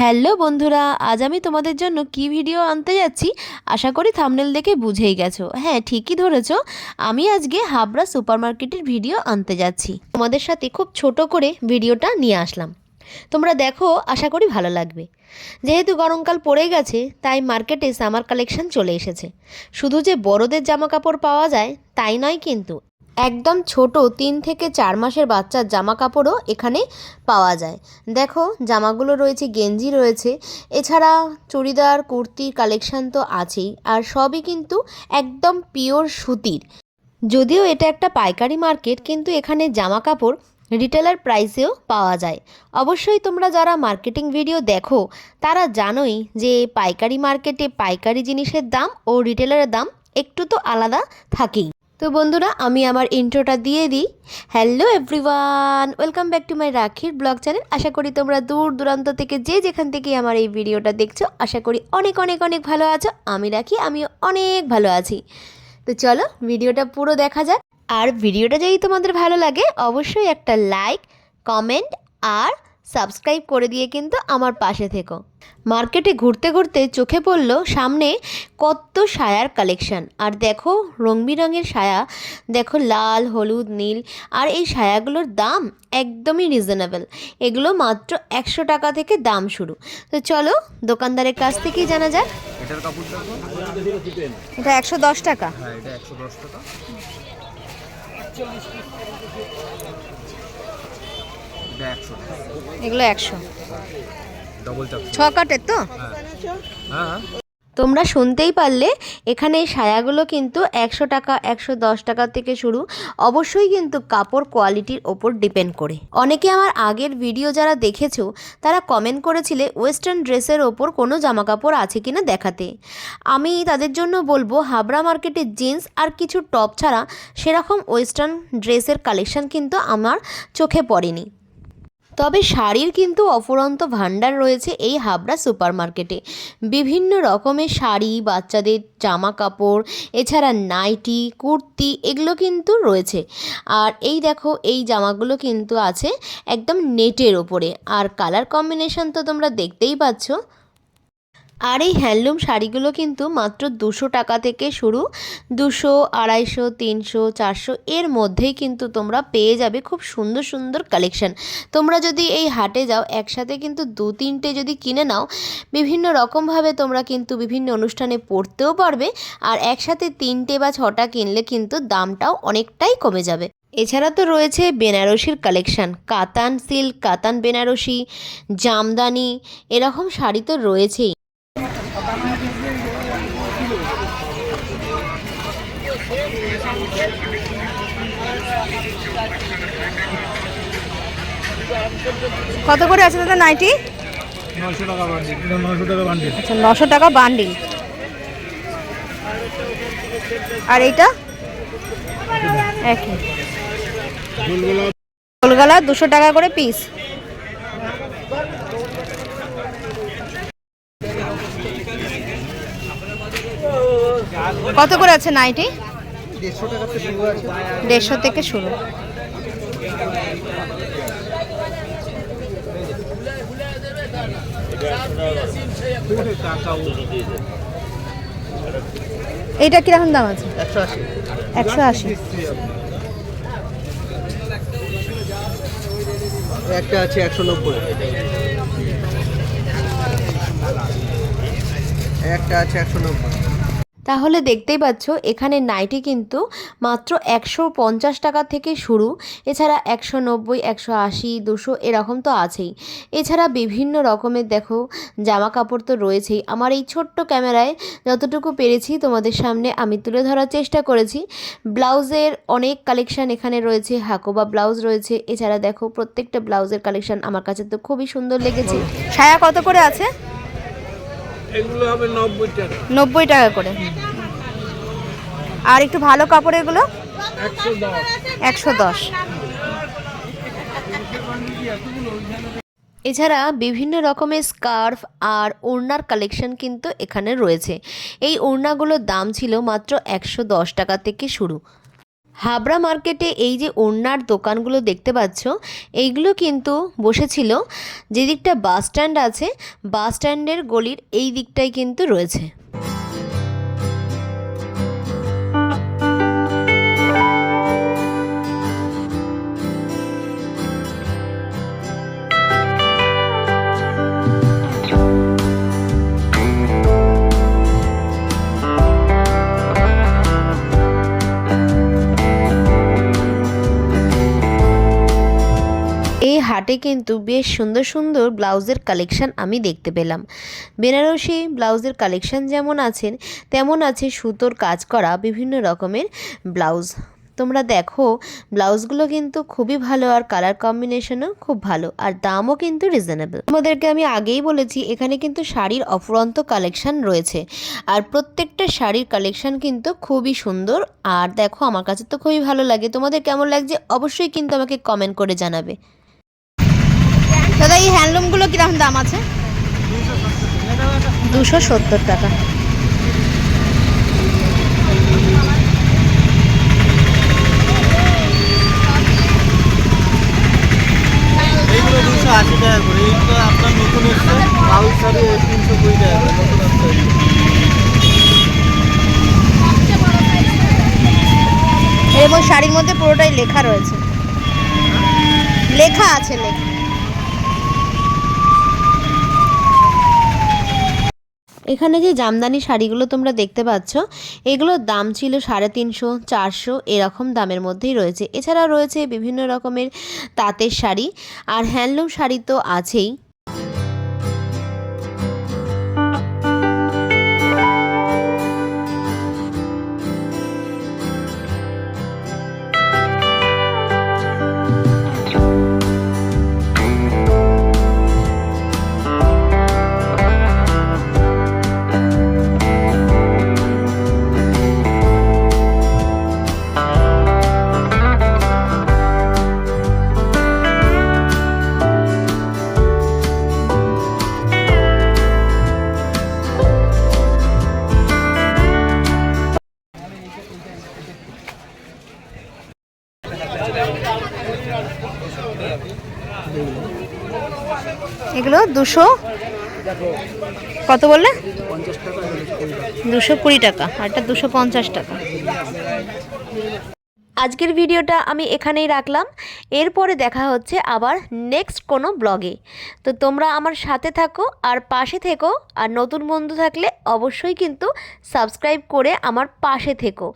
Hello বন্ধুরা, আজ আমি তোমাদের জন্য কি ভিডিও আনতে যাচ্ছি? আশা করি থামনেল দেখে বুঝেই গেছো। হ্যাঁ ঠিকই ধরেছো। আমি আজকে হাবড়া সুপারমার্কেটের ভিডিও আনতে যাচ্ছি। তোমাদের সাথে খুব ছোট করে ভিডিওটা নিয়ে আসলাম। তোমরা দেখো, আশা করি ভালো লাগবে। যেহেতু গরমকাল পড়ে গেছে, তাই মার্কেটে সামার কালেকশন চলে এসেছে। শুধু যে বড়দের জামা কাপড় পাওয়া যায়, তাই নয় কিন্তু একদম ছোট তিন থেকে চার মাসের বাচ্চার জামা কাপড়ও এখানে পাওয়া যায়। দেখো, জামাগুলো রয়েছে, গেঞ্জি রয়েছে। এছাড়া চুড়িদার কুর্তির কালেকশান তো আছেই, আর সবই কিন্তু একদম পিওর সুতির। যদিও এটা একটা পাইকারি মার্কেট, কিন্তু এখানে জামা কাপড় রিটেলার প্রাইসেও পাওয়া যায়। অবশ্যই তোমরা যারা মার্কেটিং ভিডিও দেখো, তারা জানোই যে পাইকারি মার্কেটে পাইকারি জিনিসের দাম ও রিটেলারের দাম একটু তো আলাদা থাকেই। তো বন্ধুরা, আমি আমার ইন্ট্রোটা দিয়ে দিই। Hello everyone welcome back to my রাখির ব্লগ চ্যানেল আশা করি তোমরা দূর দূরান্ত থেকে যে যেখান থেকে আমার এই ভিডিওটা দেখছ, আশা করি অনেক অনেক অনেক ভালো আছো। আমি রাখি, আমিও অনেক ভালো আছি। তো চলো, ভিডিওটা পুরো দেখা যাক। আর ভিডিওটা যদি তোমাদের ভালো লাগে, অবশ্যই একটা লাইক কমেন্ট আর সাবস্ক্রাইব করে দিয়ে কিন্তু আমার পাশে থেকো। মার্কেটে ঘুরতে ঘুরতে চোখে পড়ল সামনে কত সায়ার কালেকশন। আর দেখো রং বেরঙের সায়া দেখো লাল হলুদ নীল আর এই সায়াগুলোর দাম একদমই রিজনেবল এগুলো মাত্র একশো টাকা থেকে দাম শুরু। তো চলো দোকানদারের কাছ থেকেই জানা যাক। এটা একশো দশ টাকা। হ্যাঁ এটা একশো দশ টাকা এটা একশো টাকা। এগুলো একশো। ডবল ছ কাটের তো? হ্যাঁ। হ্যাঁ। তোমরা শুনতেই পারলে এখানে এই সায়াগুলো কিন্তু একশো টাকা একশো দশ টাকা থেকে শুরু। অবশ্যই কিন্তু কাপড় কোয়ালিটির ওপর ডিপেন্ড করে। অনেকে আমার আগের ভিডিও যারা দেখেছ তারা কমেন্ট করেছিলে ওয়েস্টার্ন ড্রেসের ওপর কোনো জামা কাপড় আছে কিনা দেখাতে? আমি তাদের জন্য বলব হাবড়া মার্কেটে জিন্স আর কিছু টপ ছাড়া সেরকম ওয়েস্টার্ন ড্রেসের কালেকশন কিন্তু আমার চোখে পড়েনি। তবে শাড়ির কিন্তু অফুরন্ত ভাণ্ডার রয়েছে এই হাবড়া সুপার মার্কেটে বিভিন্ন রকমের শাড়ি, বাচ্চাদের জামা কাপড় এছাড়া নাইটি, কুর্তি এগুলো কিন্তু রয়েছে। আর এই দেখো, এই জামাগুলো কিন্তু আছে একদম নেটের ওপরে। আর কালার কম্বিনেশন তো তোমরা দেখতেই পাচ্ছ। আর এই হ্যান্ডলুম শাড়িগুলো কিন্তু মাত্র দুশো টাকা থেকে শুরু, দুশো, আড়াইশো, তিনশো, চারশো এর মধ্যেই কিন্তু তোমরা পেয়ে যাবে খুব সুন্দর সুন্দর কালেকশন। তোমরা যদি এই হাটে যাও, একসাথে কিন্তু দু তিনটে যদি কিনে নাও, বিভিন্ন রকমভাবে তোমরা কিন্তু বিভিন্ন অনুষ্ঠানে পড়তেও পারবে আর একসাথে তিনটে বা ছটা কিনলে কিন্তু দামটাও অনেকটাই কমে যাবে। এছাড়া তো রয়েছে বেনারসির কালেকশান, কাতান সিল্ক, কাতান বেনারসি, জামদানি, এরকম শাড়ি তো রয়েছেই। কত করে আছে দাদা নাইটি? নশো টাকা বান্ডিল নশো টাকা বান্ডিল আচ্ছা নশো টাকা বান্ডিল আর এইটা? একই। গোলগালা দুশো টাকা করে পিস কত করে আছে নাইটি? দেড়শো থেকে শুরু এইটা কীরকম দাম আছে? একশো আশি। একটা আছে একশো নব্বই। একটা আছে একশো নব্বই। তাহলে দেখতেই পাচ্ছ, এখানে নাইটি কিন্তু মাত্র একশো পঞ্চাশ টাকা থেকে শুরু। এছাড়া একশো নব্বই, একশো আশি, দুশো এরকম তো আছেই। এছাড়া বিভিন্ন রকমের দেখো জামা কাপড় তো রয়েছেই। আমার এই ছোট্ট ক্যামেরায় যতটুকু পেরেছি তোমাদের সামনে আমি তুলে ধরার চেষ্টা করেছি। ব্লাউজের অনেক কালেকশান এখানে রয়েছে, হাকোবা ব্লাউজ রয়েছে। এছাড়া দেখো, প্রত্যেকটা ব্লাউজের কালেকশান আমার কাছে তো খুবই সুন্দর লেগেছে। ছায়া কত করে আছে? এগুলো হবে নব্বই টাকা। নব্বই টাকা করে। আর একটু ভালো কাপড় এগুলো? একশো দশ। একশো দশ। এছাড়া বিভিন্ন রকমের স্কার্ফ আর ওড়নার কালেকশন কিন্তু এখানে রয়েছে। এই ওড়নাগুলোর দাম ছিল মাত্র একশো দশ টাকা থেকে শুরু। হাবড়া মার্কেটে এই যে ওড়নার দোকানগুলো দেখতে পাচ্ছ, এইগুলো কিন্তু বসেছিল। যেদিকটা বাস স্ট্যান্ড আছে বাস স্ট্যান্ডের গলির এই দিকটাই কিন্তু রয়েছে। হাটে কিন্তু বেশ সুন্দর সুন্দর ব্লাউজের কালেকশান আমি দেখতে পেলাম। বেনারসি ব্লাউজের কালেকশান যেমন আছেন তেমন আছে সুতোর কাজ করা বিভিন্ন রকমের ব্লাউজ। তোমরা দেখো, ব্লাউজগুলো কিন্তু খুবই ভালো আর কালার কম্বিনেশনও খুব ভালো আর দামও কিন্তু রিজনেবল। তোমাদেরকে আমি আগেই বলেছি, এখানে কিন্তু শাড়ির অফুরন্ত কালেকশন রয়েছে আর প্রত্যেকটা শাড়ির কালেকশান কিন্তু খুবই সুন্দর আর দেখো, আমার কাছে তো খুবই ভালো লাগে। তোমাদের কেমন লাগছে? অবশ্যই কিন্তু আমাকে কমেন্ট করে জানাবে। দাদা এই হ্যান্ডলুমগুলো কীরকম দাম আছে? দুশো সত্তর টাকা। এইগুলো আশি টাকা করে। এইগুলো আপনার নতুন এসছে। ব্লাউজ শাড়ি তিনশো কুড়ি টাকা করে নতুন এবং শাড়ির মধ্যে পুরোটাই লেখা রয়েছে। লেখা আছে লেখা। এখানে যে জামদানি শাড়িগুলো তোমরা দেখতে পাচ্ছ, এগুলোর দাম ছিল সাড়ে তিনশো, চারশো, এরকম দামের মধ্যেই রয়েছে। এছাড়া রয়েছে বিভিন্ন রকমের তাঁতের শাড়ি, আর হ্যান্ডলুম শাড়ি তো আছেই। এগুলো দুশো কত বললে? দুশো কুড়ি টাকা, আর এটা দুশো পঞ্চাশ টাকা। আজকের ভিডিওটা আমি এখানেই রাখলাম। এরপরে দেখা হচ্ছে আবার নেক্সট কোনো ব্লগে তো তোমরা আমার সাথে থাকো আর পাশে থেকো, আর নতুন বন্ধু থাকলে অবশ্যই কিন্তু সাবস্ক্রাইব করে আমার পাশে থেকো।